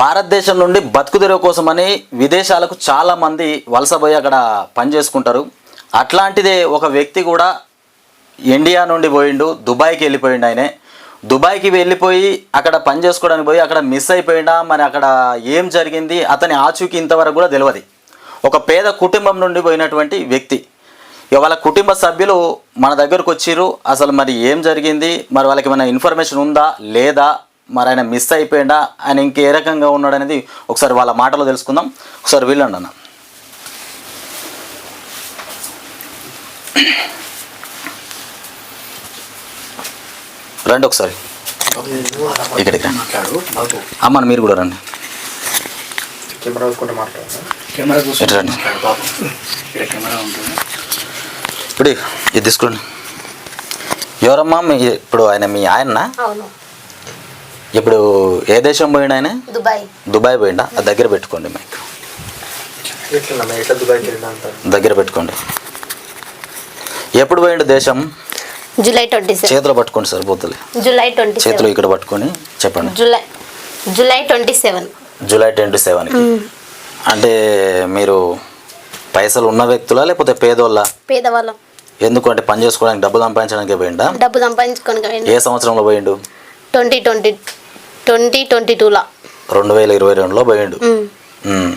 భారతదేశం నుండి బతుకు కోసమని విదేశాలకు చాలామంది వలసపోయి అక్కడ పని చేసుకుంటారు అట్లాంటిదే ఒక వ్యక్తి కూడా ఇండియా నుండి పోయిండు దుబాయ్కి వెళ్ళిపోయిండు ఆయనే. దుబాయ్కి వెళ్ళిపోయి అక్కడ పని చేసుకోవడానికి పోయి అక్కడ మిస్ అయిపోయిండా మరి అక్కడ ఏం జరిగింది అతని ఆచూకీ ఇంతవరకు కూడా తెలియదు ఒక పేద కుటుంబం నుండి పోయినటువంటి వ్యక్తి. వాళ్ళ కుటుంబ సభ్యులు మన దగ్గరకు వచ్చిర్రు అసలు మరి ఏం జరిగింది మరి వాళ్ళకి ఏమైనా ఇన్ఫర్మేషన్ ఉందా లేదా మరి ఆయన మిస్ అయిపోయిందా ఆయన ఇంకే రకంగా ఉన్నాడు అనేది ఒకసారి వాళ్ళ మాటలో తెలుసుకుందాం. ఒకసారి వీళ్ళండి అన్న. రండి ఒకసారి. ఇక్కడికి రండి. అమ్మని మీరు కూడా రండి. ఇప్పుడు ఇది తీసుకోండి ఎవరమ్మా మీ ఇప్పుడు ఆయన మీ ఆయన్న? అవును. ఇప్పుడు ఏ దేశం పోయిండు ఆయన దుబాయ్. దుబాయ్ పోయిండా? అది దగ్గర పెట్టుకోండి మైక్. దగ్గర పెట్టుకోండి. ఎప్పుడు పోయిండు దేశం? July twenty seven. చేతిలో పట్టుకోండి సరిపోతుంది జూలై ట్వంటీ చేతిలో సెవెన్ ఇక్కడ పట్టుకొని చెప్పండి. July July twenty seven. July twenty సెవెన్కి. అంటే మీరు పైసలు ఉన్న వ్యక్తులా లేకపోతే పేదోళ్ళ? పేదవాళ్ళం. ఎందుకు? అంటే పని చేసుకోవడానికి డబ్బు సంపాదించడానికి పోయిండా? డబ్బు సంపాదించుకొని ఏ సంవత్సరంలో పోయిండు? ట్వంటీ ట్వంటీ ట్వంటీ ట్వంటీ టూలా. రెండు వేల ఇరవై రెండులో పోయిండు. ఉమ్.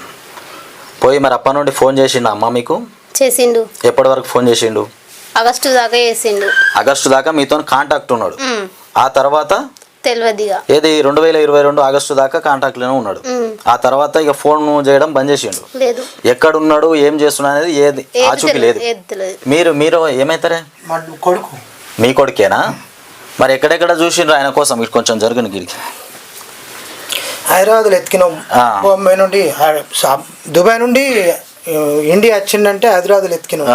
పోయి మరి అప్ప నుండి ఫోన్ చేసిండు అమ్మ మీకు? చేసిండు. ఎప్పటి వరకు ఫోన్ చేసిండు? ఆగస్టు దాకా చేసిండు. ఆగస్టు దాకా మీతో కాంటాక్ట్ ఉన్నాడు. ఆ తర్వాత? తెలియదుగా ఏది రెండు వేల ఇరవై రెండు ఆగస్టు దాకా కాంటాక్ట్లోనే ఉన్నాడు. ఆ తర్వాత ఇక ఫోన్ చేయడం బంద్ చేసిండు. లేదు. ఎక్కడున్నాడు ఏం చేస్తున్నాడు అనేది ఏది ఏది ఆచూకీ తెలియదు లేదు. ఏది తెలియదు మీరు మీరు ఏమైతారే? మా కొడుకు. మీ కొడుకేనా? మరి ఎక్కడెక్కడ చూసిండ్రు ఆయన కోసం? ఇటు కొంచెం జరుగుని గిరికి హైదరాబాద్లో ఎత్తికినాం. బొంబాయి నుండి దుబాయ్ నుండి ఇండియా వచ్చిందంటే హైదరాబాద్లో ఎత్తికినాం.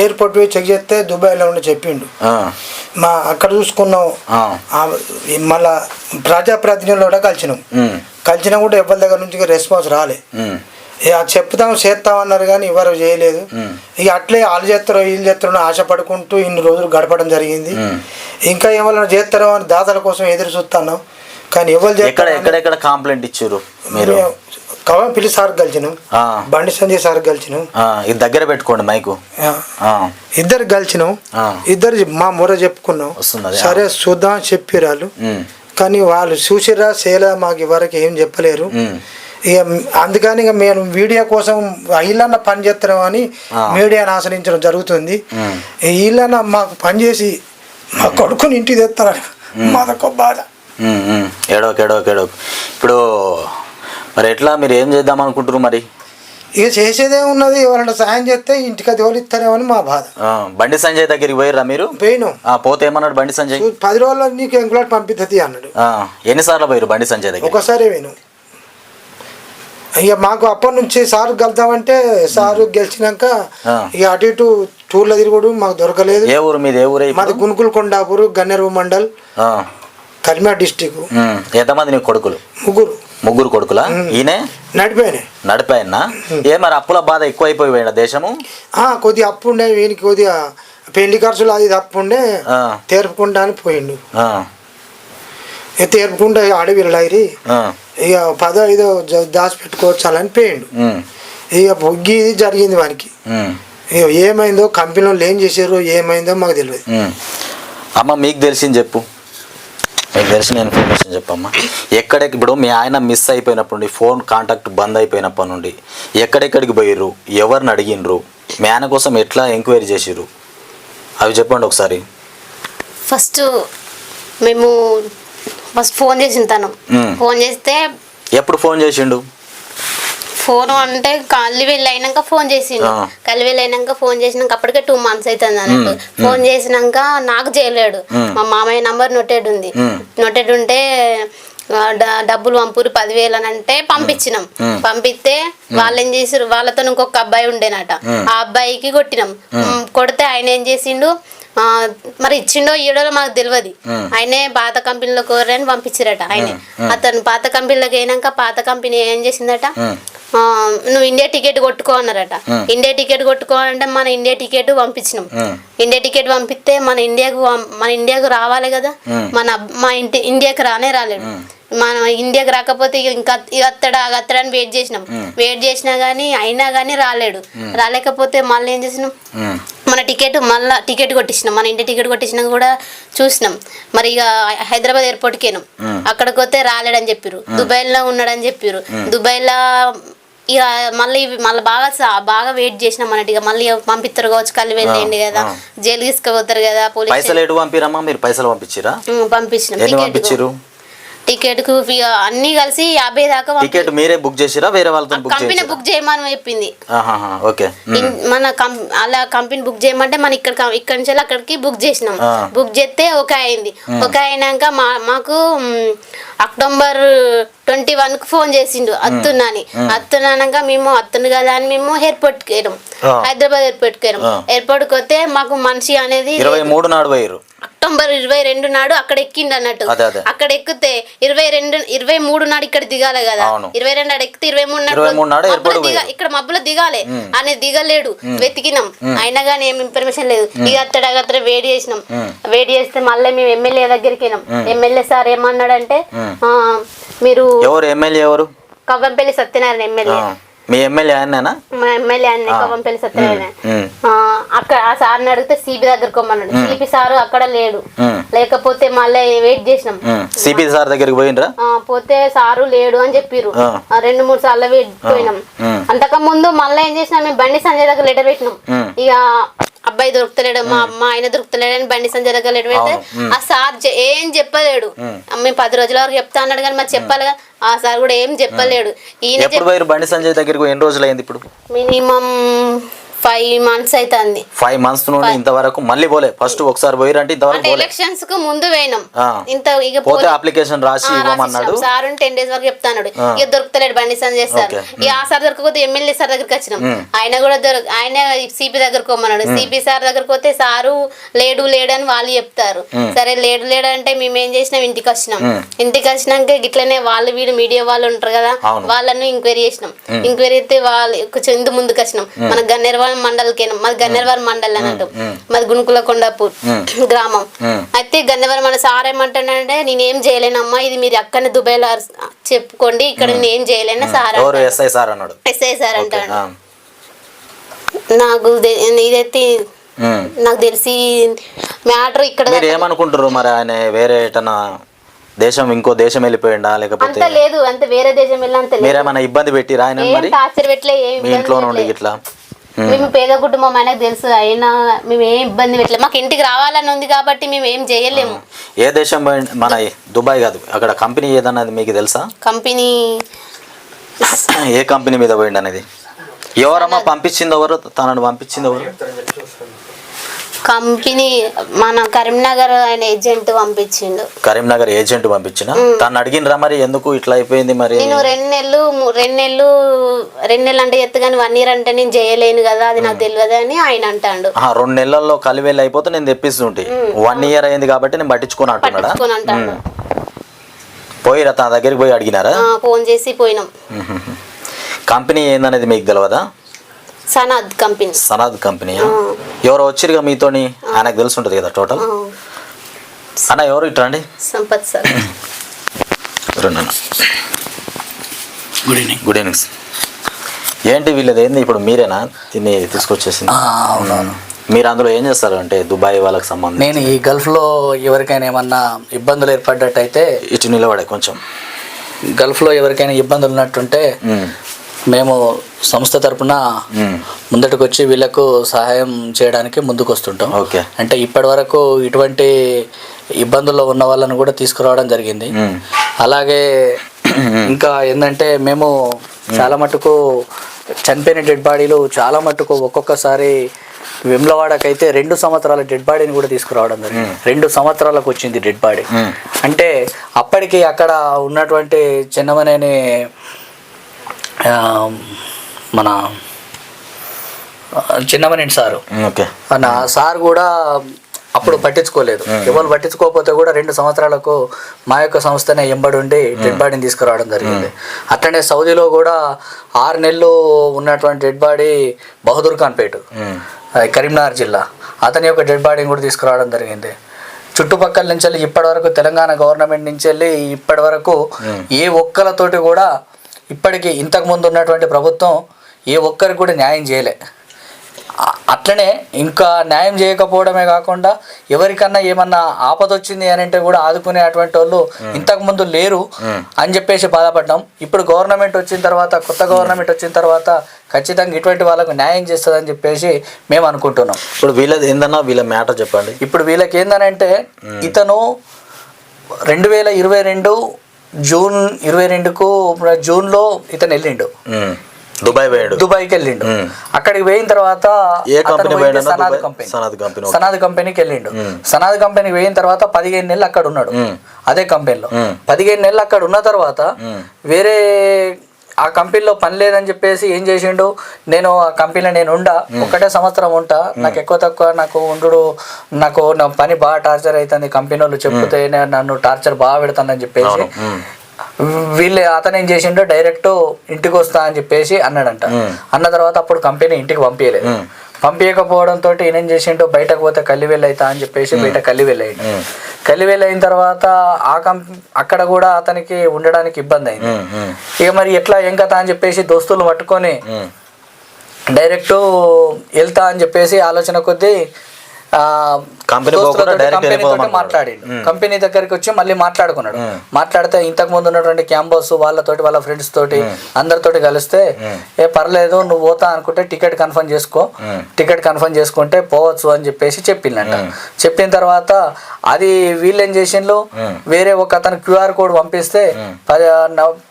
ఎయిర్పోర్ట్ పోయి చెక్ చేస్తే దుబాయ్లో ఉండి చెప్పిండు. మా అక్కడ చూసుకున్నాం. మళ్ళా ప్రజాప్రతినిధులు కూడా కలిసినాం. కలిసినా కూడా ఎవరి దగ్గర నుంచి రెస్పాన్స్ రాలే. చెప్తాం చేస్తాం అన్నారు కానీ ఎవరు చేయలేదు. ఇక అట్లే వాళ్ళు చేస్తారో వీళ్ళు చేస్తారో ఆశపడుకుంటూ ఇన్ని రోజులు గడపడం జరిగింది. ఇంకా ఎవరైనా చేస్తారో అని దాతల కోసం ఎదురు చూస్తున్నాం. కానీ ఎవరు ఎక్కడ ఎక్కడెక్కడ కాంప్లైంట్ ఇచ్చారు మీరు? కవం పిల్లి సార్ కలిసినాం బండి సంజయ్ సార్ కలిసినాం ఇది దగ్గర పెట్టుకోండి మైకు. ఇద్దరు కలిసినాం. ఇద్దరు మా మొర చెప్పుకున్నాం. సరే చూద్దాం అని చెప్పారు వాళ్ళు. ఉమ్, కానీ వాళ్ళు చూసిరా చేయలే మాకు ఇవరకు ఏం చెప్పలేరు. ఇక అందుకని ఇక మేము మీడియా కోసం వీళ్ళన్న పని చేస్తున్నాం అని. మీడియాను ఆశ్రయించడం జరుగుతుంది. వీళ్ళన్న మాకు పని చేసి మా కొడుకుని ఇంటికి తెస్తారని మాదొక బాధ. ఏడోక ఏడోక ఏడోక ఇప్పుడు మరి ఎట్లా మీరు ఏం చేద్దాం అనుకుంటారు మరి? ఇక చేసేదే ఉన్నది ఎవరైనా సాయం చేస్తే ఇంటికి అది అని మా బాధ. బండి సంజయ్ దగ్గరికి పోయిర్రా మీరు? పోయినాం. ఆ, పోతే ఏమన్నాడు బండి సంజయ్? పది రోజుల్లో నీకు ఎంకులాట్ పంపిస్తుంది అన్నాడు. ఎన్నిసార్లు పోయారు బండి సంజయ్ దగ్గర ఒకసారి పోయినాం. ఇక మాకు అప్పటి నుంచి సారు గెలుద్దామంటే సారు గెలిచినాక. ఇక అటు ఇటు టూర్లో తిరుగుడు మాకు దొరకలేదు. ఏ ఊరు మీది? ఏ ఊరే మాది గునుకుల్ కొండాపూర్ గన్నేరు మండల్. కరిమా డిస్టిక్. ఎంతమంది నీ కొడుకులు? ముగ్గురు. ముగ్గురు కొడుకులా? ఈయనే? నడిపోయినాయి. నడిపాయన్న ఏ మరి అప్పుల బాధ ఎక్కువైపోయి పోయిన దేశము? ఆ, కొద్దిగా అప్పు ఉండే వీనికి కొద్దిగా పెళ్ళి ఖర్చులు అది అప్పు ఉండే ఆ. తేర్పుకుంటా అని పోయిండు. ఇక అడవిలు లైరి ఇక పదో ఐదో దాచిపెట్టుకోవచ్చాలని పోయిండు. ఇక బొగ్గి జరిగింది వానికి. ఏమైందో కంపెనీలో ఏం చేశారో ఏమైందో మాకు తెలియదు. అమ్మ మీకు తెలిసింది చెప్పు. మీకు తెలిసిన ఇన్ఫర్మేషన్ చెప్పమ్మా. ఎక్కడెక్క ఇప్పుడు మీ ఆయన మిస్ అయిపోయినప్పటి నుండి ఫోన్ కాంటాక్ట్ బంద్ అయిపోయినప్పటి నుండి ఎక్కడెక్కడికి పోయిర్రు? ఎవరిని అడిగినరు మీ ఆయన కోసం ఎట్లా ఎంక్వైరీ చేసిర్రు? అవి చెప్పండి ఒకసారి. ఫస్ట్ మేము ఫస్ట్ ఫోన్ చేసిన తను. ఫోన్ చేస్తే ఎప్పుడు ఫోన్ చేసిండు? ఫోన్ అంటే కళ్ళు వెళ్ళి అయినాక ఫోన్ చేసిండు. కళ్ళు వెళ్ళి అయినాక ఫోన్ చేసినాక అప్పటికే టూ మంత్స్ అవుతుంది అన్నట్టు. ఫోన్ చేసినాక నాకు చేయలేడు. మా మామయ్య నంబర్ నోటెడ్ ఉంది. నోటెడ్ ఉంటే డబ్బులు పంపురు పదివేలు అని అంటే పంపించినాం. పంపిస్తే వాళ్ళు ఏం చేసారు వాళ్ళతో ఇంకొక అబ్బాయి ఉండేనట. ఆ అబ్బాయికి కొట్టినాం. కొడితే ఆయన ఏం చేసిండు? మరి ఇచ్చిండో ఈడో మాకు తెలియదు. ఆయనే పాత కంపెనీలో కోరని పంపించారట ఆయనే. అతను పాత కంపెనీలోకి అయినాక పాత కంపెనీ ఏం చేసిందట? నువ్వు ఇండియా టికెట్ కొట్టుకో అన్నారట. ఇండియా టికెట్ కొట్టుకోవాలంటే మన ఇండియా టికెట్ పంపించినాం. ఇండియా టికెట్ పంపిస్తే మన ఇండియాకు మన ఇండియాకు రావాలి కదా. మన మా ఇంటి ఇండియాకి రానే రాలేడు మనం ఇండియాకి రాకపోతే ఇక అత్తడా అత్తడా అని వెయిట్ చేసినాం. వెయిట్ చేసినా కానీ అయినా కానీ రాలేడు. రాలేకపోతే మళ్ళీ ఏం చేసినాం. మన టికెట్ మళ్ళా టికెట్ కొట్టించినాం. మన ఇంటి టికెట్ కొట్టించినా కూడా చూసినాం. మరి ఇక హైదరాబాద్ ఎయిర్పోర్ట్కి వెళ్ళాం అక్కడికి పోతే రాలేడని చెప్పారు దుబాయ్లో ఉన్నాడని చెప్పారు దుబాయ్లో ఇక మళ్ళీ మళ్ళీ బాగా బాగా వెయిట్ చేసినాం అన్నట్టు ఇక మళ్ళీ పంపిస్తారు కావచ్చు కళ్ళు వెళ్ళండి కదా. జైలు తీసుకుపోతారు కదా పోలీస్ పైసలు ఎటు పంపిరమ్మా? మీరు పైసలు పంపించిరా పంపించినాం. పంపించిరు టికెట్కు అన్ని కలిసి యాభై దాకా టికెట్ మీరే బుక్ చేసిరా? వేరే వాళ్ళతో బుక్ కంపెనీ బుక్ చేయమని చెప్పింది. ఓకే. మన అలా కంపెనీ బుక్ చేయమంటే మన ఇక్కడ ఇక్కడ నుంచి అక్కడికి బుక్ చేసినాం. బుక్ చేస్తే ఒక అయింది. ఒక అయినాక మా మాకు అక్టోబర్ ట్వంటీ వన్కు ఫోన్ చేసిండు అత్తున్నాని. అత్తున్నాక మేము అత్తును కదా అని మేము ఎయిర్పోర్ట్కి వెళ్ళాం. హైదరాబాద్ ఎయిర్పోర్ట్కి వెళ్ళాం ఆ. ఎయిర్పోర్ట్కి వస్తే మాకు మనిషి అనేది ఇరవై మూడు నాడు పోయిరు అక్టోబర్ ఇరవై రెండు నాడు అక్కడ ఎక్కిండు అన్నట్టు. అక్కడ ఎక్కితే ఇరవై రెండు ఇరవై మూడు నాడు ఇక్కడ దిగాలి కదా. ఇరవై రెండు నాడు ఎక్కితే ఇరవై మూడు నాడు ఇక్కడ మబ్బులో దిగాలి. అనేది దిగలేడు. వెతికినాం. అయినా కానీ ఏం ఇన్ఫర్మేషన్ లేదు. ఇక అత్తడ వేడి చేసినాం. వేడి చేస్తే మళ్ళీ మేము ఎమ్మెల్యే దగ్గరికి వెళ్ళాం ఎమ్మెల్యే సార్ ఏమన్నాడంటే మీరు ఎవరు ఎమ్మెల్యే ఎవరు? కవ్వంపల్లి సత్యనారాయణ ఎమ్మెల్యే మీ ఎమ్మెల్యే ఆయనేనా మా ఎమ్మెల్యే అన్న కవ్వంపల్లి సత్యనారాయణ. అక్కడ ఆ సార్ని అడిగితే సిబి దగ్గరకు పోమన్నాడు సిపి సారు అక్కడ లేడు. లేకపోతే మళ్ళీ వెయిట్ చేసినాం. సిపి సార్ దగ్గరికి పోయినరా పోతే సారు లేడు అని చెప్పిర్రు. రెండు మూడు సార్లు వెయిట్ పోయినాం. ఉమ్. అంతకు ముందు మళ్ళీ ఏం చేసినాం? మేము బండి సంజయ్ దగ్గర లెటర్ పెట్టినాం. ఇక అబ్బాయి దొరుకుతలేడు మా అమ్మ ఆయన దొరుకుతలేడు అని బండి సంజయ్ దగ్గర పెడితే ఆ సార్ ఏం చెప్పలేడు. మేము. పది రోజుల వరకు చెప్తా అన్నాడు కానీ మరి చెప్పాలి కదా. ఆ సార్ కూడా ఏం చెప్పలేడు. ఈయన బండి సంజయ్ దగ్గరికి ఎన్ని రోజులు అయింది ఇప్పుడు? మినిమం ఫైవ్ మంత్స్ అవుతుంది ఫైవ్ మంత్స్ నుండి ఇంతవరకు మళ్ళీ పోలే. ఫస్ట్ ఒకసారి పోయిరంటే ఇంతవరకు ఎలక్షన్స్కు ముందు పోయినాం. ఇంత ఇక పోతే పోలే- అప్లికేషన్ రాసి ఇవ్వమన్నాడు. సార్ టెన్ డేస్ వరకు చెప్తాడు ఇక దొరుకుతలేడు బండి సంజయ్ సార్ ఓకే. ఇక ఆ సార్ దొరకకపోతే ఎమ్మెల్యే సార్ దగ్గరికి వచ్చినాం. ఆయన కూడా దొరక ఆయన సిపి దగ్గరకు పోమన్నాడు సిపి సార్ దగ్గరకు పోతే సారు లేడు లేడు అని వాళ్ళు చెప్తారు. సరే లేడు లేడు అంటే మేము ఏం చేసినాం? ఇంటికి వచ్చినాం. ఇంటికి వచ్చినాక ఇట్లనే వాళ్ళు వీళ్ళు మీడియా వాళ్ళు ఉంటారు కదా. వాళ్ళను ఎంక్వైరీ చేసినాం. ఎంక్వైరీ అయితే వాళ్ళు కొంచెం ఇందు ముందుకు వచ్చినాం. మన గన్నేరవారం మండలికి మాది గన్నేరవారం మండలి అన్నట్టు మాది గుణుకుల కొండాపూర్ గ్రామం. అయితే గన్నవరం మన సార్ ఏమంటాడంటే నేనేం చేయలేనమ్మా ఇది మీరు అక్కడనే దుబాయ్లో అర్స్- చెప్పుకోండి ఇక్కడ నేను ఏం చేయలేను సార్ ఎస్ఐ సార్ అన్నాడు? ఎస్ఐ సార్ అంటాడు. నాకు ఇదైతే. నాకు తెలిసి మ్యాటర్ ఇక్కడ ఏమనుకుంటారు మరి ఆయన వేరే ఎటన్నా దేశం ఇంకో దేశం వెళ్ళిపోయిండా లేకపోతే అంత లేదు అంత వేరే దేశం వెళ్ళి అంత లేదు. మీరేమైనా ఇబ్బంది పెట్టిరా ఆయన ఏం మరి? ఏం మీ ఇంట్లో నుండి. ఇట్లా? మేము పేద కుటుంబం ఆయనకు తెలుసు. అయినా మేము ఏం ఇబ్బంది పెట్టలేదు మాకు ఇంటికి రావాలని ఉంది కాబట్టి మేము ఏం చేయలేము. ఏ దేశం? మన దుబాయ్ కాదు. అక్కడ కంపెనీ ఏదన్నది మీకు తెలుసా? కంపెనీ ఏ కంపెనీ మీద పోయిండు అనేది ఎవరమ్మా పంపించింది ఎవరు? తనను పంపించింది ఎవరు? కంపెనీ మన కరీంనగర్ ఆయన ఏజెంట్ పంపించిండు. కరీంనగర్ ఏజెంట్ పంపించిన? తను అడిగినరా మరి ఎందుకు ఇట్లా అయిపోయింది మరి? నేను రెండు నెలలు రెండు నెలలు రెండు నెలలు అంటే ఎత్తు కానీ వన్ ఇయర్ అంటే నేను చేయలేను కదా అది నాకు తెలియదు అని ఆయన అంటాడు. రెండు నెలల్లో కలివేలు అయిపోతే నేను తెప్పిస్తుంటే. వన్ ఇయర్ అయింది కాబట్టి నేను పట్టించుకొని అంటున్నాడా పోయిరా తన దగ్గరికి పోయి అడిగినారా? ఫోన్ చేసి పోయినాం. కంపెనీ ఏందనేది మీకు తెలియదా సనాద్ కంపెనీ. సనాద్ కంపెనీ ఎవరు వచ్చిరుగా మీతోని? ఆయనకు తెలిసి ఉంటుంది కదా టోటల్? అన్న ఎవరు ఇట్లా అండి సంపత్ సార్. రెండు గుడ్ ఈవినింగ్ గుడ్ ఈవినింగ్ ఏంటి వీళ్ళది? ఏంది ఇప్పుడు మీరేనా? తిని తీసుకొచ్చేసింది. అవునవును. మీరు అందులో ఏం చేస్తారు అంటే దుబాయ్ వాళ్ళకి సంబంధించి? నేను ఈ గల్ఫ్లో ఎవరికైనా ఏమన్నా ఇబ్బందులు ఏర్పడ్డట్టయితే ఇటు నిలబడే కొంచెం. గల్ఫ్లో ఎవరికైనా ఇబ్బందులు ఉన్నట్టుంటే మేము సంస్థ తరపున ముందటికి వచ్చి వీళ్ళకు సహాయం చేయడానికి ముందుకు వస్తుంటాం అంటే ఇప్పటి వరకు ఇటువంటి ఇబ్బందుల్లో ఉన్న వాళ్ళని కూడా తీసుకురావడం జరిగింది. అలాగే ఇంకా ఏంటంటే మేము చాలా మటుకు చనిపోయిన డెడ్ బాడీలు చాలా మటుకు ఒక్కొక్కసారి వెమ్లవాడకైతే రెండు సంవత్సరాల డెడ్ బాడీని కూడా తీసుకురావడం జరిగింది. రెండు సంవత్సరాలకు వచ్చింది డెడ్ బాడీ. అంటే అప్పటికి అక్కడ ఉన్నటువంటి చిన్నమనేని మన చిన్నమనేని సారు? మన సార్ కూడా అప్పుడు పట్టించుకోలేదు. ఎవరు పట్టించుకోకపోతే కూడా రెండు సంవత్సరాలకు మా యొక్క సంస్థనే ఎంబడుండి డెడ్ బాడీని తీసుకురావడం జరిగింది. అట్లనే సౌదీలో కూడా ఆరు నెలలు ఉన్నటువంటి డెడ్ బాడీ బహదూర్ ఖాన్ పేట. కరీంనగర్ జిల్లా. అతని యొక్క డెడ్ బాడీని కూడా తీసుకురావడం జరిగింది. చుట్టుపక్కల నుంచి వెళ్ళి ఇప్పటి వరకు తెలంగాణ గవర్నమెంట్ నుంచి వెళ్ళి ఇప్పటి వరకు ఏ ఒక్కలతోటి కూడా ఇప్పటికి ఇంతకు ముందు ఉన్నటువంటి ప్రభుత్వం ఏ ఒక్కరికి కూడా న్యాయం చేయలే. అట్లనే ఇంకా న్యాయం చేయకపోవడమే కాకుండా ఎవరికన్నా ఏమన్నా ఆపద వచ్చింది అని అంటే కూడా ఆదుకునే అటువంటి వాళ్ళు ఇంతకు ముందు లేరు అని చెప్పేసి బాధపడ్డాం. ఇప్పుడు గవర్నమెంట్ వచ్చిన తర్వాత కొత్త గవర్నమెంట్ వచ్చిన తర్వాత ఖచ్చితంగా ఇటువంటి వాళ్ళకు న్యాయం చేస్తుందని చెప్పేసి మేము అనుకుంటున్నాం. ఇప్పుడు వీళ్ళది ఏందన్నా? వీళ్ళ మ్యాటర్ చెప్పండి. ఇప్పుడు వీళ్ళకి ఏందనంటే ఇతను రెండు వేల ఇరవై రెండు జూన్ ఇరవై రెండుకు జూన్లో ఇతను వెళ్ళిండు. దుబాయ్ పోయాడు దుబాయ్కి వెళ్ళిండు. అక్కడికి పోయిన తర్వాత సనాద్? కంపెనీ సనాద్ కంపెనీకి వెళ్ళిండు. సనాద్ కంపెనీకి పోయిన తర్వాత పదిహేను నెలలు అక్కడ ఉన్నాడు. అదే కంపెనీలో. పదిహేను నెలలు అక్కడ ఉన్న తర్వాత. వేరే ఆ కంపెనీలో పని లేదని చెప్పేసి ఏం చేసిండు? నేను ఆ కంపెనీలో నేను ఉండా ఒకటే సంవత్సరం ఉంటా. నాకు ఎక్కువ తక్కువ నాకు ఉండు నాకు నా పని బాగా టార్చర్ అవుతుంది కంపెనీ వాళ్ళు చెప్తే నేను- నన్ను టార్చర్ బాగా పెడతానని చెప్పేసి. వీళ్ళు అతను ఏం చేసిండో? డైరెక్ట్ ఇంటికి వస్తా అని చెప్పేసి అన్నాడంట. అన్న తర్వాత అప్పుడు కంపెనీ ఇంటికి పంపించలేదు. పంపించకపోవడంతో ఈయన ఏం చేసిండో? బయటకు పోతే కల్లి వెళ్ళైతా అని చెప్పేసి బయట కల్లి వెళ్ళాడు. కల్లి వెళ్ళైన తర్వాత ఆ కంప్ అక్కడ కూడా అతనికి ఉండడానికి ఇబ్బంది అయింది. ఇక మరి ఎట్లా ఏం కథ అని చెప్పేసి దోస్తులు పట్టుకొని. డైరెక్ట్ వెళ్తా అని చెప్పేసి ఆలోచన కొద్దీ ఆ, కంపెనీ. మాట్లాడిండు. కంపెనీ దగ్గరికి వచ్చి మళ్ళీ మాట్లాడుకున్నాడు. మ్మ్. మాట్లాడితే ఇంతకు ముందు ఉన్నటువంటి క్యాంపస్ వాళ్ళతోటి వాళ్ళ ఫ్రెండ్స్ తోటి అందరితోటి కలిస్తే. ఏ పర్లేదు నువ్వు పోతా అనుకుంటే టికెట్ కన్ఫర్మ్ చేసుకో. టికెట్ కన్ఫర్మ్ చేసుకుంటే పోవచ్చు అని చెప్పేసి చెప్పిందంట చెప్పిన తర్వాత అది వీళ్ళు ఏం చేసిండ్రు. వేరే ఒక అతను క్యూఆర్ కోడ్ పంపిస్తే పది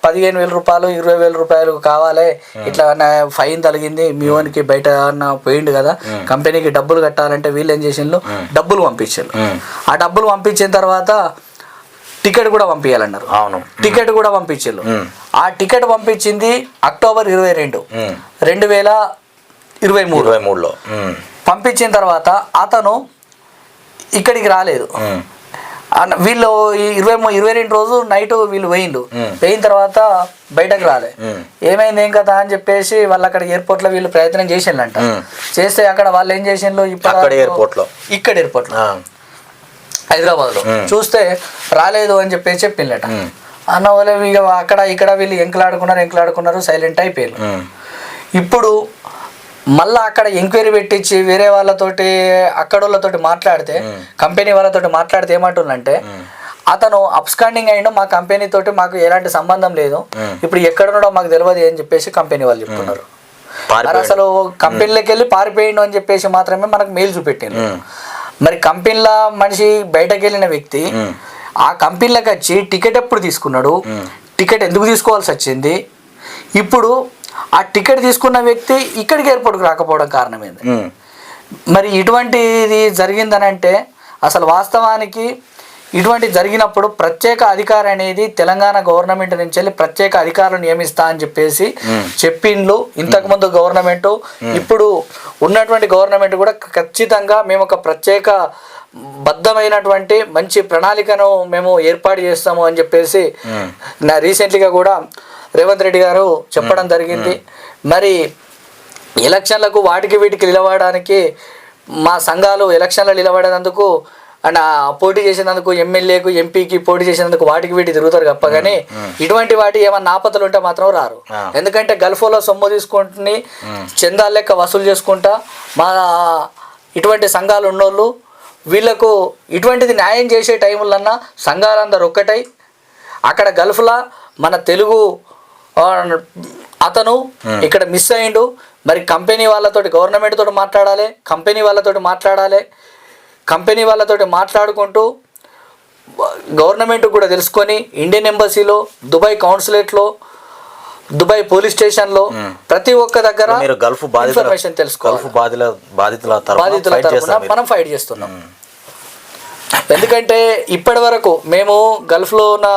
పదిహేను వేల రూపాయలు ఇరవై వేల రూపాయలు కావాలి. ఇట్లా ఫైన్ తగిలింది. మీ ఓనికి బయట పోయిండు కదా. కంపెనీకి డబ్బులు కట్టాలంటే వీళ్ళు ఏం చేసిండ్రు డబ్బులు పంపించారు. ఆ. డబ్బులు పంపించిన తర్వాత టికెట్ కూడా పంపించాలన్నారు అవును. టికెట్ కూడా పంపించారు. ఆ టికెట్ పంపించింది అక్టోబర్ ఇరవై రెండు. రెండు వేల ఇరవై మూడు. ఇరవై మూడులో. పంపించిన తర్వాత అతను ఇక్కడికి రాలేదు. వీళ్ళు ఇరవై ఇరవై రెండు రోజు నైట్ వీళ్ళు పోయిండు. పోయిన తర్వాత బయటకు రాలే. ఏమైంది ఏం కదా అని చెప్పేసి వాళ్ళు అక్కడ ఎయిర్పోర్ట్లో వీళ్ళు ప్రయత్నం చేసిండ్రంట మ్మ్. చేస్తే అక్కడ వాళ్ళు ఏం చేసిండ్రు ఇప్పుడు airport లో. ఇక్కడ ఎయిర్పోర్ట్లో. హైదరాబాద్లో. చూస్తే రాలేదు అని చెప్పేసి చెప్పిండట. అన్న వాళ్ళు అక్కడ ఇక్కడ వీళ్ళు ఎంకలాడుకున్నారు ఎంకలాడుకున్నారు సైలెంట్ అయిపోయారు. ఇప్పుడు మళ్ళా అక్కడ ఎంక్వైరీ పెట్టించి వేరే వాళ్ళతోటి అక్కడ వాళ్ళతోటి మాట్లాడితే కంపెనీ వాళ్ళతోటి మాట్లాడితే ఏమంటుందంటే అతను అప్స్కాండింగ్ అయ్యిండు మా కంపెనీ తోటి మాకు ఎలాంటి సంబంధం లేదు. ఇప్పుడు ఎక్కడున్నాడో మాకు తెలియదు అని చెప్పేసి కంపెనీ వాళ్ళు చెప్తున్నారు. అసలు కంపెనీలోకి వెళ్ళి పారిపోయిండు అని చెప్పేసి మాత్రమే మనకు మెయిల్ చూపెట్టింది. మరి కంపెనీలో మనిషి బయటకు వెళ్ళిన వ్యక్తి. ఆ కంపెనీలోకి వచ్చి టికెట్ ఎప్పుడు తీసుకున్నాడు? టికెట్ ఎందుకు తీసుకోవాల్సి వచ్చింది? ఇప్పుడు ఆ టికెట్ తీసుకున్న వ్యక్తి ఇక్కడికి ఎయిర్పోర్ట్కి రాకపోవడం కారణమైంది. మరి ఇటువంటిది జరిగిందని అంటే అసలు వాస్తవానికి ఇటువంటి జరిగినప్పుడు ప్రత్యేక అధికారి అనేది తెలంగాణ గవర్నమెంట్ నుంచి వెళ్ళి ప్రత్యేక అధికారులు నియమిస్తా అని చెప్పేసి చెప్పిండ్లు. ఇంతకుముందు గవర్నమెంట్ ఇప్పుడు ఉన్నటువంటి గవర్నమెంట్ కూడా ఖచ్చితంగా మేము ఒక ప్రత్యేక బద్ధమైనటువంటి మంచి ప్రణాళికను మేము ఏర్పాటు చేస్తాము అని చెప్పేసి నా రీసెంట్లీగా కూడా రేవంత్ రెడ్డి గారు చెప్పడం జరిగింది. మరి ఎలక్షన్లకు వాటికి వీటికి నిలబడడానికి మా సంఘాలు ఎలక్షన్లో నిలబడేందుకు అండ్ ఆ పోటీ చేసేందుకు ఎమ్మెల్యేకు ఎంపీకి పోటీ చేసేందుకు వాటికి వీటి తిరుగుతారు తప్ప కానీ ఇటువంటి వాటి ఏమన్నా ఆపదలు ఉంటే మాత్రం రారు. ఎందుకంటే గల్ఫ్లో సొమ్ము తీసుకుంటుని చందాల లెక్క వసూలు చేసుకుంటా మా ఇటువంటి సంఘాలు ఉన్నోళ్ళు వీళ్ళకు ఇటువంటిది న్యాయం చేసే టైములన్నా సంఘాలందరూ ఒక్కటై. అక్కడ గల్ఫ్లా మన తెలుగు అతను ఇక్కడ మిస్ అయిండు. మరి కంపెనీ వాళ్ళతోటి గవర్నమెంట్ తోటి మాట్లాడాలి కంపెనీ వాళ్ళతోటి మాట్లాడాలి కంపెనీ వాళ్ళతోటి మాట్లాడుకుంటూ గవర్నమెంట్ కూడా తెలుసుకొని ఇండియన్ ఎంబసీలో దుబాయ్ కౌన్సిలేట్లో దుబాయ్ పోలీస్ స్టేషన్లో ప్రతి ఒక్క దగ్గర మీరు గల్ఫ్ ఇన్ఫర్మేషన్ తెలుసుకోవాలి. గల్ఫ్ బాధితుల బాధితుల. మనం ఫైట్ చేస్తున్నాం. ఎందుకంటే ఇప్పటి వరకు మేము గల్ఫ్లో ఉన్న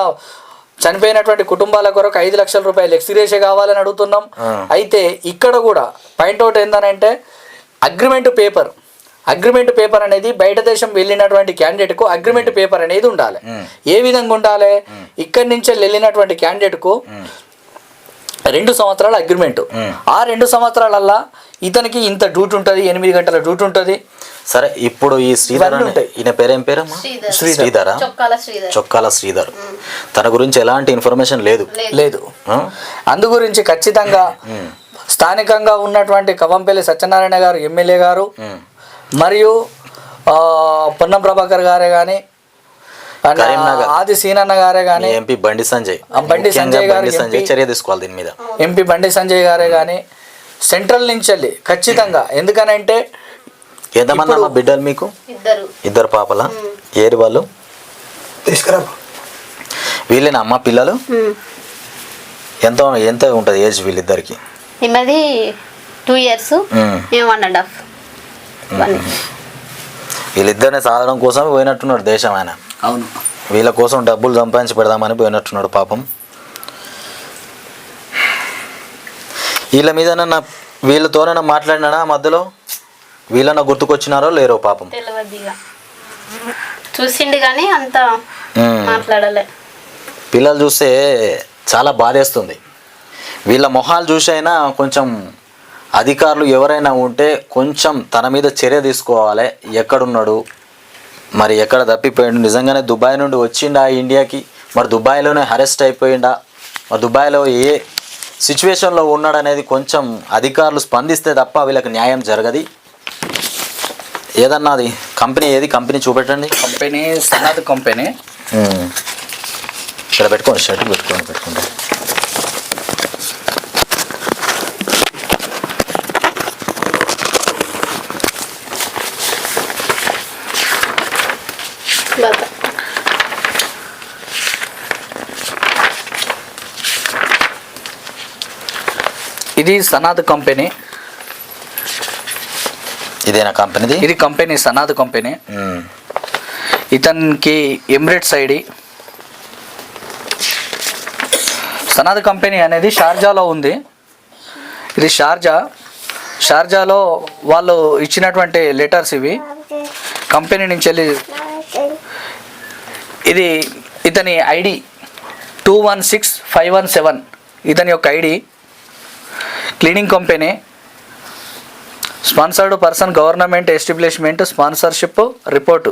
చనిపోయినటువంటి కుటుంబాల కొరకు ఐదు లక్షల రూపాయలు ఎక్స్గ్రేష కావాలని అడుగుతున్నాం. అయితే ఇక్కడ కూడా పాయింట్అవుట్ ఏందనంటే అగ్రిమెంట్ పేపర్ అగ్రిమెంట్ పేపర్ అనేది బయట దేశం వెళ్ళినటువంటి క్యాండిడేట్కు అగ్రిమెంట్ పేపర్ అనేది ఉండాలి. ఏ విధంగా ఉండాలి? ఇక్కడి నుంచి వెళ్ళినటువంటి క్యాండిడేట్కు రెండు సంవత్సరాల అగ్రిమెంట్. ఆ రెండు సంవత్సరాలల్లా ఇతనికి ఇంత డ్యూటీ ఉంటుంది ఎనిమిది గంటల డ్యూటీ ఉంటుంది. సరే ఇప్పుడు ఈ శ్రీధర్ ఉంటాయి. ఈయన పేరేం పేరమ్మా? శ్రీధర్. శ్రీధరా? చొక్కాల శ్రీధర్. చొక్కాల శ్రీధర్. తన గురించి ఎలాంటి ఇన్ఫర్మేషన్ లేదు. లేదు? అందు గురించి ఖచ్చితంగా స్థానికంగా ఉన్నటువంటి కవంపల్లి సత్యనారాయణ గారు ఎమ్మెల్యే గారు. మరియు పొన్నం ప్రభాకర్ గారే కానీ కరీంనగర్. ఆది సీనన్న గారే కానీ ఎంపీ బండి సంజయ్. ఆ బండి సంజయ్ గారు. చర్య తీసుకోవాలి దీని మీద. ఎంపీ బండి సంజయ్ గారే కానీ సెంట్రల్ నుంచి వెళ్ళి ఖచ్చితంగా. ఎందుకనంటే ఎంతమంది అమ్మా బిడ్డలు మీకు? ఇద్దరు. ఇద్దరు పాపల? ఏరి వాళ్ళు? తీసుకురా వీళ్ళేనా అమ్మ పిల్లలు. ఎంత ఎంత ఉంటుంది ఏజ్ వీళ్ళిద్దరికి? Two years one and half. వీళ్ళిద్దరిని సాధడం కోసం పోయినట్టున్నాడు దేశం ఆయన. అవును. వీళ్ళ కోసం డబ్బులు సంపాదించి పెడదామని పోయినట్టున్నాడు పాపం. వీళ్ళ మీద వీళ్ళతోనైనా మాట్లాడినాడా ఆ మధ్యలో? వీళ్ళన్నా గుర్తుకొచ్చినారో లేరో పాపం. తెలియదు చూసిండు కానీ అంత. మాట్లాడలే. పిల్లలు చూస్తే చాలా బాధేస్తుంది. వీళ్ళ మొహాలు చూసి అయినా కొంచెం అధికారులు ఎవరైనా ఉంటే కొంచెం తన మీద చర్య తీసుకోవాలి. ఎక్కడున్నాడు? మరి ఎక్కడ తప్పిపోయిండు? నిజంగానే దుబాయ్ నుండి వచ్చిండా ఇండియాకి? మరి దుబాయ్లోనే అరెస్ట్ అయిపోయిండా? మరి దుబాయ్లో ఏ సిచ్యువేషన్లో ఉన్నాడనేది కొంచెం అధికారులు స్పందిస్తే తప్ప వీళ్ళకి న్యాయం జరగది. ఏదన్నా అది కంపెనీ ఏది? కంపెనీ చూపెట్టండి. Company Sanad company. ఇక్కడ పెట్టుకోండి షర్ట్ పెట్టుకోండి పెట్టుకోండి బాగా ఇది సనాత్ కంపెనీ. ఇదేనా కంపెనీది? ఇది కంపెనీ సనాత్ కంపెనీ. ఇతనికి ఎమిరేట్స్ ఐడి. సనాద్ కంపెనీ అనేది షార్జాలో ఉంది. ఇది షార్జా. షార్జాలో వాళ్ళు ఇచ్చినటువంటి లెటర్స్ ఇవి. కంపెనీ నుంచి వెళ్ళి ఇది ఇతని ID. Two one six five one seven. ఇతని యొక్క ID. Cleaning company. Sponsored person government establishment sponsorship report.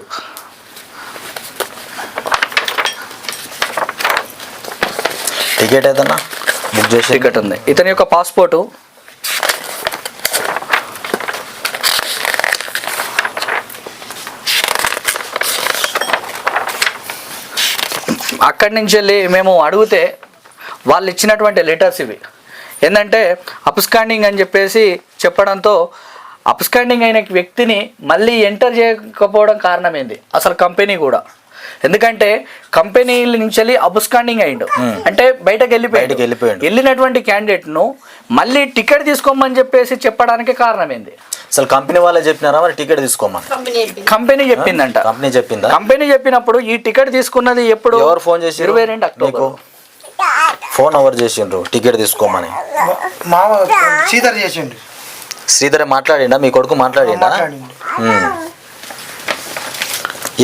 Ticket ఏదన్నా బుక్ చేసి టికెట్ ఉంది. ఇతని యొక్క పాస్పోర్టు. అక్కడి నుంచి వెళ్ళి మేము అడిగితే వాళ్ళు ఇచ్చినటువంటి లెటర్స్ ఇవి. ఏంటంటే అప్స్కాండింగ్ అని చెప్పేసి చెప్పడంతో అప్స్కాండింగ్ అయిన వ్యక్తిని మళ్ళీ ఎంటర్ చేయకపోవడం కారణమైంది? అసలు కంపెనీ కూడా. ఎందుకంటే కంపెనీ నుంచి వెళ్ళి అబ్స్కాండింగ్ అయిండు. అంటే బయటకు వెళ్ళిపోయాడు. వెళ్ళిపోయాడు. వెళ్ళినటువంటి క్యాండిడేట్ను మళ్ళీ టికెట్ తీసుకోమని చెప్పేసి చెప్పడానికి కారణమైంది? అసలు కంపెనీ వాళ్ళే చెప్పినారా? మరి టికెట్ తీసుకోమని. కంపెనీ చెప్పింది. కంపెనీ చెప్పిందంట. కంపెనీ చెప్పిందా? కంపెనీ చెప్పినప్పుడు ఈ టికెట్ తీసుకున్నది ఎప్పుడు? ఎవరు ఫోన్ చేసి ఇరవై రెండు అక్టోబర్. ఫోన్ ఎవరు చేసిండ్రు టికెట్ తీసుకోమని. మామ సీతర్ చేసిండు. శ్రీధర్ మాట్లాడిండా? మీ కొడుకు మాట్లాడిండా.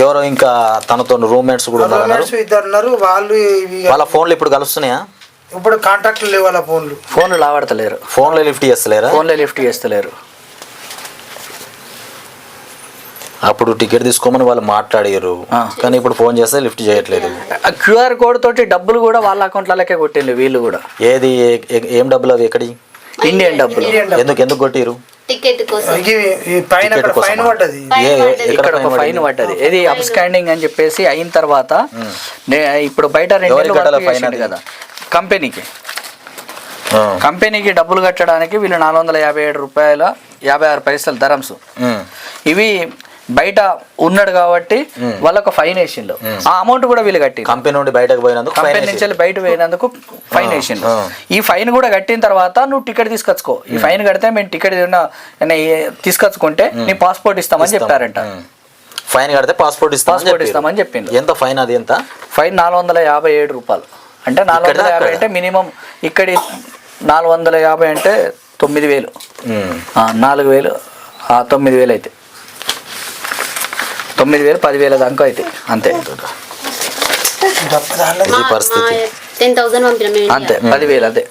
ఎవరో ఇంకా తనతో రూమ్మేట్స్ కూడా ఉన్నారు ఇద్దరు ఉన్నారు వాళ్ళు ఇవి వాళ్ళ ఫోన్లు ఇప్పుడు కలుస్తున్నాయా? ఇప్పుడు కాంటాక్ట్లు లేవు వాళ్ళ ఫోన్లు. ఫోన్లు లావడతలేరు. ఫోన్లో లిఫ్ట్ చేస్తలేరా? ఫోన్లో లిఫ్ట్ చేస్తలేరు. అప్పుడు టికెట్ తీసుకోమని వాళ్ళు మాట్లాడారు. కానీ ఇప్పుడు ఫోన్ చేస్తే లిఫ్ట్ చేయట్లేదు. క్యూఆర్ కోడ్ తోటి డబ్బులు కూడా వాళ్ళ అకౌంట్లకే కొట్టిండు వీళ్ళు కూడా. ఏది? ఏ- డబ్బులు అవి ఎక్కడి? ఇండియన్ డబ్బులు. ఎందుకు ఎందుకు కొట్టిరు టికెట్ కోసం? ఫైన్ పడ్డది. ఇక్కడ ఒక ఫైన్ ఇది అని చెప్పేసి అయిన తర్వాత నే- ఇప్పుడు బయట రెండు? కదా. కంపెనీకి. ఆ. కంపెనీకి డబ్బులు కట్టడానికి వీళ్ళు నాలుగు వందల యాభై ఏడు రూపాయల యాభై ఆరు పైసలు ధరమ్స్. ఇవి బయట ఉన్నాడు కాబట్టి వాళ్ళకు ఫైన్ వేసిండు. ఆ అమౌంట్ కూడా వీళ్ళు కట్టి కంపెనీ నుండి బయటకు పోయినందుకు కంపెనీ నుంచి బయట పోయినందుకు ఫైన్ వేసిండు. ఈ ఫైన్ కూడా కట్టిన తర్వాత నువ్వు టికెట్ తీసుకొచ్చుకో. ఈ ఫైన్ కడితే మేము టికెట్ తీసుకొచ్చుకుంటే నీ పాస్పోర్ట్ ఇస్తామని ఇస్తాం. చెప్పారంట. ఫైన్ కడితే పాస్పోర్ట్ ఇస్తామని పాస్పోర్ట్. ఇస్తామని చెప్పిండు. ఎంత ఫైన్ అది ఎంత? ఫైన్ నాలుగు వందల యాభై ఏడు రూపాయలు. అంటే నాలుగు వందల యాభై? అంటే మినిమం ఇక్కడి నాలుగు వందల యాభై అంటే తొమ్మిది వేలు. నాలుగు వేలు. తొమ్మిది వేలు అయితే. తొమ్మిది వేలు పదివేల దాకా అయితే. అంతే. ఇది పరిస్థితి. టెన్ థౌసండ్ పంపినాం మేము. అంతే పదివేలు అదే.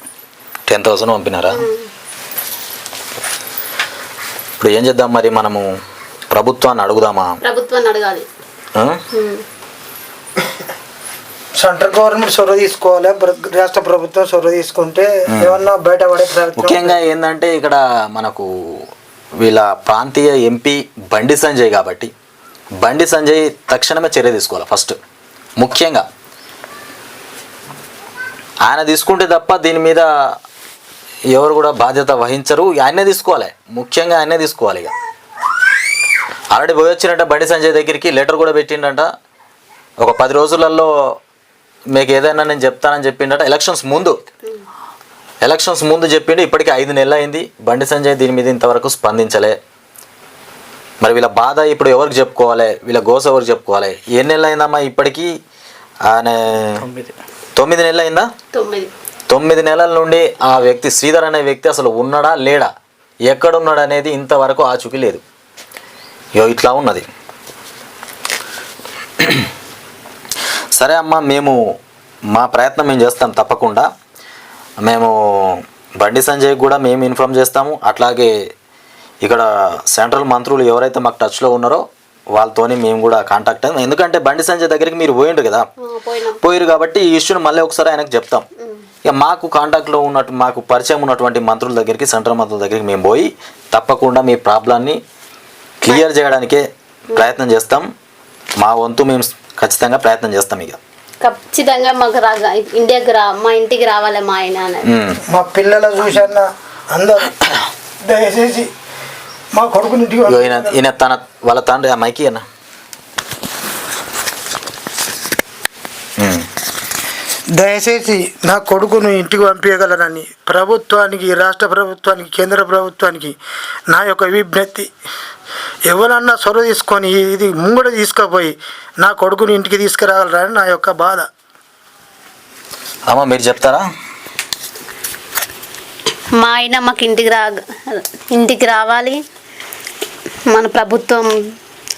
టెన్ థౌసండ్ పంపినారా? ఇప్పుడు ఏం చేద్దాం మరి మనము? ప్రభుత్వాన్ని అడుగుదామా? ప్రభుత్వాన్ని అడగాలి. ఆ? ఉమ్. సెంట్రల్ గవర్నమెంట్ చొరవ తీసుకోవాలి. రాష్ట్ర ప్రభుత్వం చొరవ తీసుకుంటే ఏమన్నా బయటపడే ప్రయత్నం ముఖ్యంగా ఏంటంటే ఇక్కడ మనకు వీళ్ళ ప్రాంతీయ ఎంపీ బండి సంజయ్ కాబట్టి బండి సంజయ్ తక్షణమే చర్య తీసుకోవాలి ఫస్ట్. ముఖ్యంగా ఆయన తీసుకుంటే తప్ప దీని మీద ఎవరు కూడా బాధ్యత వహించరు. ఆయనే తీసుకోవాలి. ముఖ్యంగా ఆయనే తీసుకోవాలి ఇక. ఆల్రెడీ పోయి వచ్చినట్ట బండి సంజయ్ దగ్గరికి లెటర్ కూడా పెట్టిండంట. ఒక పది రోజులలో మీకు ఏదైనా నేను చెప్తానని చెప్పిండట. ఎలక్షన్స్ ముందు ఎలక్షన్స్ ముందు చెప్పిండు. ఇప్పటికీ ఐదు నెలలు అయింది. బండి సంజయ్ దీని మీద ఇంతవరకు స్పందించలే. మరి వీళ్ళ బాధ ఇప్పుడు ఎవరికి చెప్పుకోవాలి? వీళ్ళ గోస ఎవరికి చెప్పుకోవాలి? ఎన్ని నెలలు అయిందమ్మా ఇప్పటికీ ఆయన తొమ్మిది. నెలలు అయిందా తొమ్మిది. నెలల నుండి ఆ వ్యక్తి శ్రీధర్ అనే వ్యక్తి అసలు ఉన్నాడా లేడా? ఎక్కడున్నాడు అనేది ఇంతవరకు ఆచూకీ లేదు. ఇగో ఇట్లా ఉన్నది. సరే అమ్మా మేము మా ప్రయత్నం మేము చేస్తాం తప్పకుండా. మేము బండి సంజయ్ కూడా మేము ఇన్ఫామ్ చేస్తాము. అట్లాగే ఇక్కడ సెంట్రల్ మంత్రులు ఎవరైతే మాకు టచ్లో ఉన్నారో వాళ్ళతోని మేము కూడా కాంటాక్ట్ అయ్యాం. ఎందుకంటే బండి సంజయ్ దగ్గరికి మీరు పోయిండ్రు కదా? పోయారు కాబట్టి ఈ ఇష్యూని మళ్ళీ ఒకసారి ఆయనకు చెప్తాం. ఇక మాకు కాంటాక్ట్లో ఉన్నట్టు మాకు పరిచయం ఉన్నటువంటి మంత్రుల దగ్గరికి సెంట్రల్ మంత్రుల దగ్గరికి మేము పోయి తప్పకుండా మీ ప్రాబ్లాన్ని క్లియర్ చేయడానికే ప్రయత్నం చేస్తాం. మా వంతు మేము ఖచ్చితంగా ప్రయత్నం చేస్తాం ఇక. ఖచ్చితంగా మాకు రాగా ఇండియాకి రా మా ఇంటికి రావాలి మా ఆయన. మా పిల్లల చూసన్న అందరూ దయచేసి మా కొడుకుని ఇంటికి ఈయన ఈయన తన వాళ్ళ తండ్రి ఆ మైకి అన్న. దయచేసి నా కొడుకును ఇంటికి పంపించగలరని ప్రభుత్వానికి రాష్ట్ర ప్రభుత్వానికి కేంద్ర ప్రభుత్వానికి నా యొక్క విజ్ఞప్తి. ఎవరన్నా చొరవ తీసుకొని ఇది ముంగడ తీసుకుపోయి నా కొడుకుని ఇంటికి తీసుకురాగలరని నా యొక్క బాధ. అమ్మ మీరు చెప్తారా? మా ఆయన మాకు ఇంటికి రా ఇంటికి రావాలి. మన ప్రభుత్వం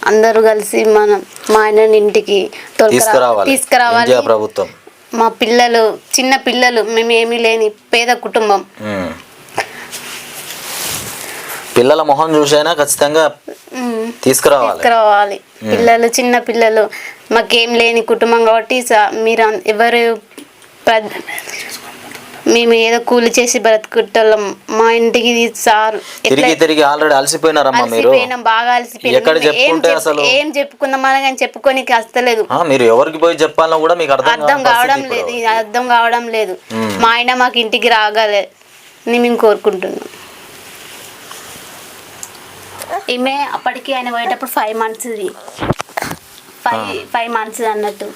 అందరూ కలిసి మన మా ఆయనని ఇంటికి తీసుకురావాలి. ప్రభుత్వం. మా పిల్లలు చిన్న పిల్లలు మేము ఏమీ లేని పేద కుటుంబం. పిల్లల మొహం చూసైనా ఖచ్చితంగా. తీసుకురావాలి. తీసుకురావాలి. పిల్లలు చిన్న పిల్లలు మాకేం లేని కుటుంబం కాబట్టి మీరు ఎవరు మేము ఏదో కూలి చేసి బ్రతుకుటోళ్ళం. మా ఇంటికి సార్ తిరిగి తిరిగి ఆల్రెడీ అలసిపోయినారమ్మా మీరు? అలసిపోయినాం బాగా ఎక్కడ ఏం చెప్పుకుంటే చెప్- అసలు- ఏం చెప్పుకుందామని కానీ చెప్పుకోనికి వస్తలేదు ఆ, మీరు ఎవరికి పోయి చెప్పాలన్నా కూడా మీకు అర్థం అర్థం కాని కావడం పరిస్థితి లేదు. ఇప్పుడు. ఇది అర్థం కావడం లేదు. మా ఆయన మాకు ఇంటికి రాగలే అని మేము కోరుకుంటున్నాం. ఈమె అప్పటికి ఆయన పోయేటప్పుడు five months five five months అన్నట్టు.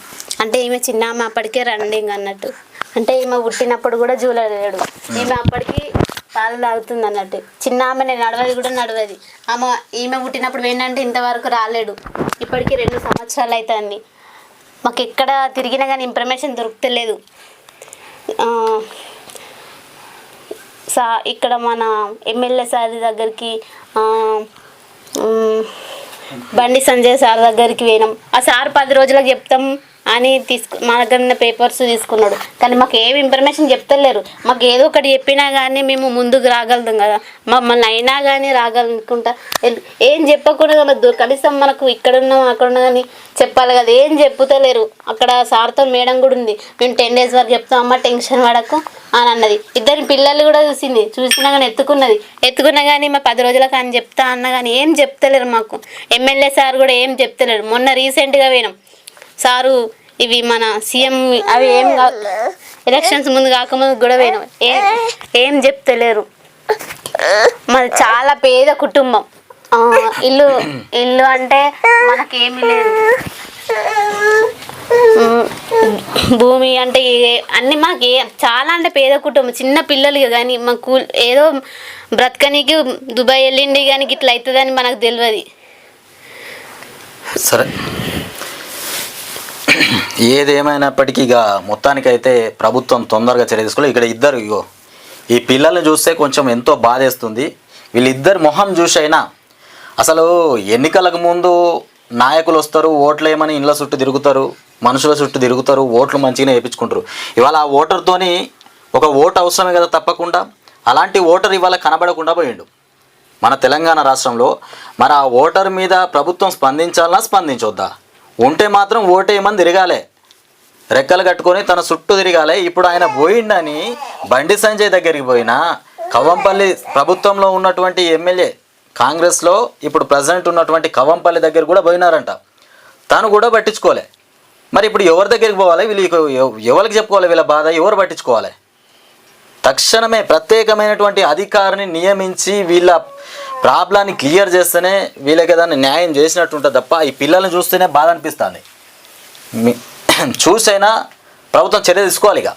అంటే ఈమె చిన్న ఆమె అప్పటికే రన్నింగ్ అన్నట్టు. అంటే ఈమె పుట్టినప్పుడు కూడా జూలలేడు ఈమె అప్పటికి పాలు తాగుతుంది అన్నట్టు. చిన్న ఆమె నేను నడవది కూడా నడవది. ఆమె ఈమె పుట్టినప్పుడు ఏంటంటే ఇంతవరకు రాలేడు. ఇప్పటికి రెండు సంవత్సరాలు అవుతుంది మాకు ఎక్కడ తిరిగినా కానీ ఇన్ఫర్మేషన్ దొరుకుతలేదు. సా ఇక్కడ మన ఎమ్మెల్యే సార్ దగ్గరికి బండి సంజయ్ సార్ దగ్గరికి పోయినాం. ఆ సార్ పది రోజులకు చెప్తాం అని తీసుకు మా దగ్గర ఉన్న పేపర్స్ తీసుకున్నాడు. కానీ మాకు ఏమి ఇన్ఫర్మేషన్ చెప్తలేరు. మాకు ఏదో ఒకటి చెప్పినా కానీ మేము ముందుకు రాగలుగుతాం కదా. మమ్మల్ని అయినా కానీ రాగలనుకుంటా ఏం చెప్పకుండా కదా. కనీసం మనకు ఇక్కడ ఉన్నాం అక్కడ ఉన్నా కానీ చెప్పాలి కదా. ఏం చెప్పుతలేరు. అక్కడ సార్తో మేడం కూడా ఉంది. మేము టెన్ డేస్ వరకు చెప్తాం అమ్మ టెన్షన్ పడకు అని అన్నది. ఇద్దరి పిల్లలు కూడా చూసింది. చూసినా కానీ ఎత్తుకున్నది. ఎత్తుకున్నా కానీ మా పది రోజులకు అని చెప్తా అన్న కానీ ఏం చెప్తలేరు మాకు. ఎమ్మెల్యే సార్ కూడా ఏం చెప్తలేరు. మొన్న రీసెంట్గా పోయినాం. సారు ఇవి మన సీఎం అవి ఏం ఎలక్షన్స్ ముందు కాకముందు కూడా ఏం ఏం చెప్తలేరు. మరి చాలా పేద కుటుంబం. ఇల్లు ఇల్లు అంటే మనకేమీ లేదు. భూమి అంటే అన్ని మాకు చాలా అంటే పేద కుటుంబం. చిన్న పిల్లలు కానీ మాకు ఏదో బ్రతకనికి దుబాయ్ వెళ్ళిండి కానీ ఇట్లా అవుతుందని మనకు తెలియదు సరే. ఏదేమైనప్పటికీ ఇక మొత్తానికైతే ప్రభుత్వం తొందరగా చర్య తీసుకోలేదు. ఇక్కడ ఇద్దరు ఇగో ఈ పిల్లల్ని చూస్తే కొంచెం ఎంతో బాధేస్తుంది. వీళ్ళిద్దరు మొహం చూసైనా అసలు ఎన్నికలకు ముందు నాయకులు వస్తారు ఓట్లు వేయమని ఇండ్ల చుట్టూ తిరుగుతారు మనుషుల చుట్టూ తిరుగుతారు ఓట్లు మంచిగానే వేయించుకుంటారు ఇవాళ ఆ ఓటర్తోని ఒక ఓటు అవసరమే కదా తప్పకుండా అలాంటి ఓటర్ ఇవాళ కనబడకుండా పోయిండు. మన తెలంగాణ రాష్ట్రంలో మరి ఆ ఓటర్ మీద ప్రభుత్వం స్పందించాలన్నా స్పందించొద్దా? ఉంటే మాత్రం ఓటేయమని తిరగాలే. రెక్కలు కట్టుకొని తన చుట్టూ తిరగాలే. ఇప్పుడు ఆయన పోయిండని బండి సంజయ్ దగ్గరికి పోయినా కవంపల్లి ప్రభుత్వంలో ఉన్నటువంటి ఎమ్మెల్యే కాంగ్రెస్లో ఇప్పుడు ప్రజెంట్ ఉన్నటువంటి కవంపల్లి దగ్గర కూడా పోయినారంట. తాను కూడా పట్టించుకోలే. మరి ఇప్పుడు ఎవరి దగ్గరికి పోవాలి? వీళ్ళు ఎవరికి చెప్పుకోవాలి వీళ్ళ బాధ? ఎవరు పట్టించుకోవాలి? తక్షణమే ప్రత్యేకమైనటువంటి అధికారిని నియమించి వీళ్ళ ప్రాబ్లాన్ని క్లియర్ చేస్తేనే వీళ్ళకి ఏదైనా న్యాయం చేసినట్టు ఉంటుంది తప్ప ఈ పిల్లల్ని చూస్తేనే బాధ అనిపిస్తుంది. చూసైనా ప్రభుత్వం చర్య తీసుకోవాలి ఇక.